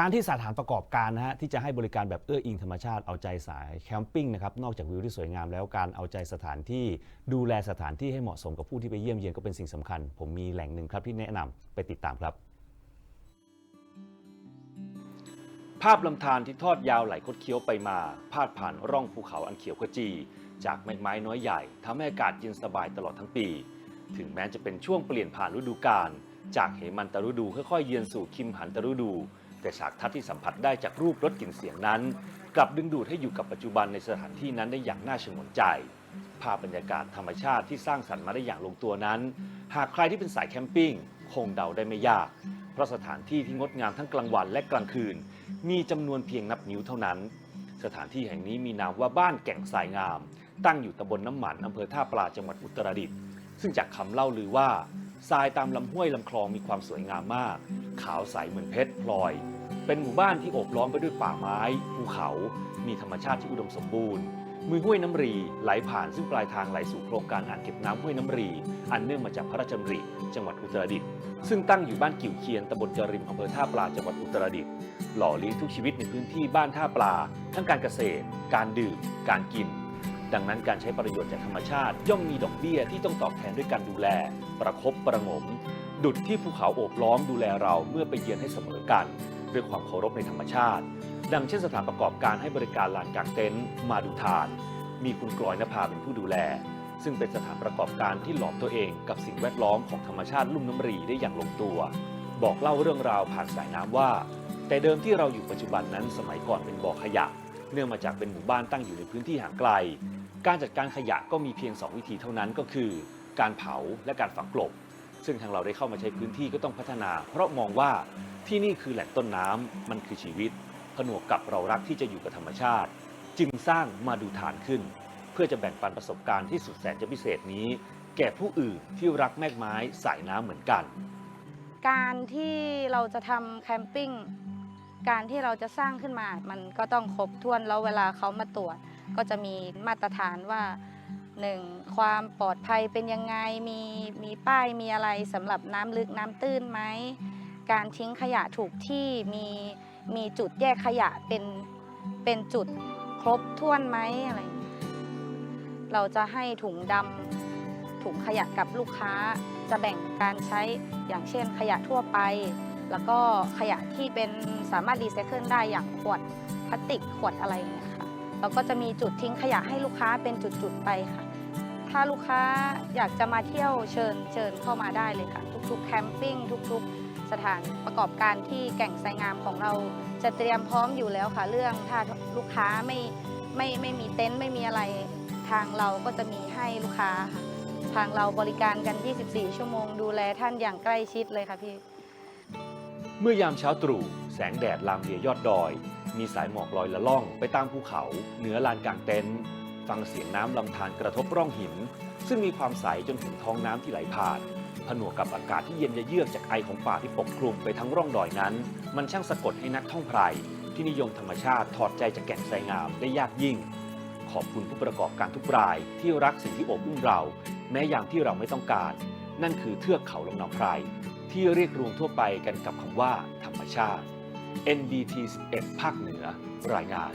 การที่สถานประกอบการนะฮะที่จะให้บริการแบบเอื้ออิงธรรมชาติเอาใจสายแคมปิ้งนะครับนอกจากวิวที่สวยงามแล้วการเอาใจสถานที่ดูแลสถานที่ให้เหมาะสมกับผู้ที่ไปเยี่ยมเยียนก็เป็นสิ่งสำคัญ ผมมีแหล่งหนึ่งครับที่แนะนำไปติดตามครับ ภาพลำธารที่ทอดยาวไหลคดเคี้ยวไปมา พาดผ่านร่องภูเขาอันเขียวขจี จากแมกไม้น้อยใหญ่ทำให้อากาศเย็นสบายตลอดทั้งปี ถึงแม้จะเป็นช่วงเปลี่ยนผ่านฤดูกาลจากเหมันตฤดูค่อยๆเยือนสู่คิมหันตฤดู แต่ฉากทัศน์ที่สัมผัสได้จากรูปรสกลิ่นเสียงนั้น กลับดึงดูดให้อยู่กับปัจจุบันในสถานที่นั้นได้อย่างน่าชงนใจ ภาพบรรยากาศธรรมชาติที่สร้างสรรค์มาได้อย่างลงตัวนั้น หากใครที่เป็นสายแคมปิ้งคงเดาได้ไม่ยาก เพราะสถานที่ที่งดงามทั้งกลางวันและกลางคืน มีจำนวนเพียงนับนิ้วเท่านั้น สถานที่แห่งนี้มีนามว่าบ้านแก่งทรายงาม ตั้งอยู่ตำบลน้ำหมันอำเภอท่าปลาจังหวัดอุตรดิตถ์ซึ่งจากคำเล่าลือว่า ทรายตามลำห้วยลำคลองมีความสวยงามมาก ขาวใสเหมือนเพชรพลอย เป็นหมู่บ้านที่โอบล้อมไปด้วยป่าไม้ ภูเขา มีธรรมชาติที่อุดมสมบูรณ์ มือห้วยน้ำรีไหลผ่านซึ่งปลายทางไหลสู่โครงการอ่างเก็บน้ำห้วยน้ำรี อันเนื่องมาจากพระราชดำริ จังหวัดอุตรดิตถ์ ซึ่งตั้งอยู่บ้านกิ่วเคียนตำบลจริมอำเภอท่าปลาจังหวัดอุตรดิตถ์ หล่อเลี้ยงทุกชีวิตในพื้นที่บ้านท่าปลา ทั้งการเกษตร การดื่ม การกิน ดังนั้นการใช้ประโยชน์จากธรรมชาติ ย่อมมีดอกเบี้ยที่ต้องตอบแทนด้วยการดูแล ประคบประงม ดุดที่ภูเขาโอบล้อมดูแลเราเมื่อไปเยือนให้เสมอกัน ด้วยความเคารพในธรรมชาติ ดังเช่นสถานประกอบการให้บริการลานกลางเต็นท์มาดูทาน มีคุณกลอยนภาเป็นผู้ดูแล ซึ่งเป็นสถานประกอบการที่หลอมตัวเองกับสิ่งแวดล้อมของธรรมชาติลุ่มน้ำรีได้อย่างลงตัว บอกเล่าเรื่องราวผ่านสายน้ำว่า แต่เดิมที่เราอยู่ปัจจุบันนั้นสมัยก่อนเป็นบ่อขยะเนื่องมาจากเป็นหมู่บ้านตั้งอยู่ในพื้นที่ห่างไกล การจัดการขยะก็มีเพียง 2 วิธีเท่านั้นก็คือการเผาและการฝังกลบ ซึ่งทางเราได้เข้ามาใช้พื้นที่ก็ต้องพัฒนา เพราะมองว่าที่นี่คือแหล่งต้นน้ำมันคือชีวิต ผนวกกับเรารักที่จะอยู่กับธรรมชาติ จึงสร้างมาดูฐานขึ้น เพื่อจะแบ่งปันประสบการณ์ที่สุดแสนจะพิเศษนี้ แก่ผู้อื่นที่รักแมกไม้สายน้ำเหมือนกัน การที่เราจะทำแคมปิ้งการที่เราจะสร้างขึ้นมา มันก็ต้องครบถ้วนแล้วเวลาเขามาตรวจ ก็จะมีมาตรฐานว่าหนึ่งความปลอดภัยเป็นยังไง มีมีป้ายมีอะไรสำหรับน้ำลึกน้ำตื้นไหม การทิ้งขยะถูกที่มีมีจุดแยกขยะเป็นเป็นจุดครบถ้วนไหมอะไรเงี้ยเราจะให้ถุงดำถุงขยะกับลูกค้าจะแบ่งการใช้อย่างเช่นขยะทั่วไป แล้วก็ขยะที่เป็นสามารถรีไซเคิลได้อย่างขวดพลาสติกขวดอะไรอย่างเงี้ยค่ะ เราก็จะมีจุดทิ้งขยะให้ลูกค้าเป็นจุดๆไปค่ะ ถ้าลูกค้าอยากจะมาเที่ยวเชิญเชิญเข้ามาได้เลยค่ะ ทุกๆแคมปิ้งทุกๆสถานประกอบการที่แก่งไซงามของเราจะเตรียมพร้อมอยู่แล้วค่ะ เรื่องถ้าลูกค้าไม่ไม่ไม่มีเต็นท์ไม่มีอะไรทางเราก็จะมีให้ลูกค้าค่ะทางเราบริการกัน 24 ชั่วโมง ดูแลท่านอย่างใกล้ชิดเลยค่ะพี่ เมื่อยามเช้าตรู่ แสงแดดลามเลียยอดดอย มีสายหมอกลอยละล่องไปตามภูเขา เหนือลานกลางเต็นท์ฟังเสียงน้ำลำธารกระทบร่องหิน ซึ่งมีความใสจนถึงท้องน้ำที่ไหลผ่านผนวกกับอากาศที่เย็นเยือกจากไอของป่าที่ปกคลุมไปทั้งร่องดอยนั้น มันช่างสะกดให้นักท่องไพรที่นิยมธรรมชาติถอดใจจากแก่งไสงามได้ยากยิ่ง ขอบคุณผู้ประกอบการทุกรายที่รักสิ่งที่โอบอุ้มเรา แม้ยามที่เราไม่ต้องการ นั่นคือเทือกเขาลำนาวไพรที่เรียกรวมทั่วไปกันกับคำว่า ธรรมชาติ NBT 11 ภาคเหนือรายงาน